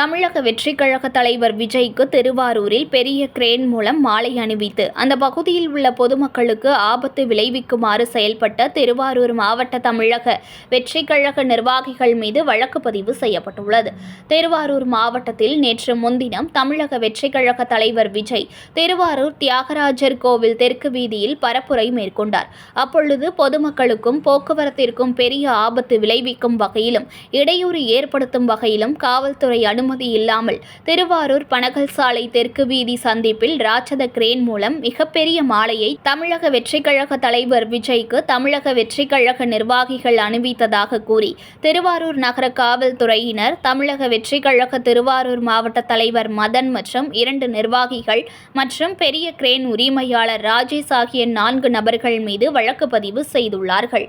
தமிழக வெற்றி கழக தலைவர் விஜய்க்கு திருவாரூரில் பெரிய கிரேன் மூலம் மாலை அணிவித்து அந்த பகுதியில் உள்ள பொதுமக்களுக்கு ஆபத்து விளைவிக்குமாறு செயல்பட்ட திருவாரூர் மாவட்ட தமிழக வெற்றி கழக நிர்வாகிகள் மீது வழக்கு பதிவு செய்யப்பட்டுள்ளது. திருவாரூர் மாவட்டத்தில் நேற்று முன்தினம் தமிழக வெற்றி கழக தலைவர் விஜய் திருவாரூர் தியாகராஜர் கோவில் தெற்கு வீதியில் பரப்புரை மேற்கொண்டார். அப்பொழுது பொதுமக்களுக்கும் போக்குவரத்திற்கும் பெரிய ஆபத்து விளைவிக்கும் வகையிலும் இடையூறு ஏற்படுத்தும் வகையிலும் காவல்துறை அனுமதி இல்லாமல் திருவாரூர் பனகல் சாலை தெற்கு வீதி சந்திப்பில் ராட்சத கிரேன் மூலம் மிகப்பெரிய மாலையை தமிழக வெற்றிக் கழக தலைவர் விஜய்க்கு தமிழக வெற்றிக் கழக நிர்வாகிகள் அணிவித்ததாக கூறி திருவாரூர் நகர காவல்துறையினர் தமிழக வெற்றிக் கழக திருவாரூர் மாவட்ட தலைவர் மதன் மற்றும் இரண்டு நிர்வாகிகள் மற்றும் பெரிய கிரேன் உரிமையாளர் ராஜேஷ் ஆகிய நான்கு நபர்கள் மீது வழக்கு பதிவு செய்துள்ளார்கள்.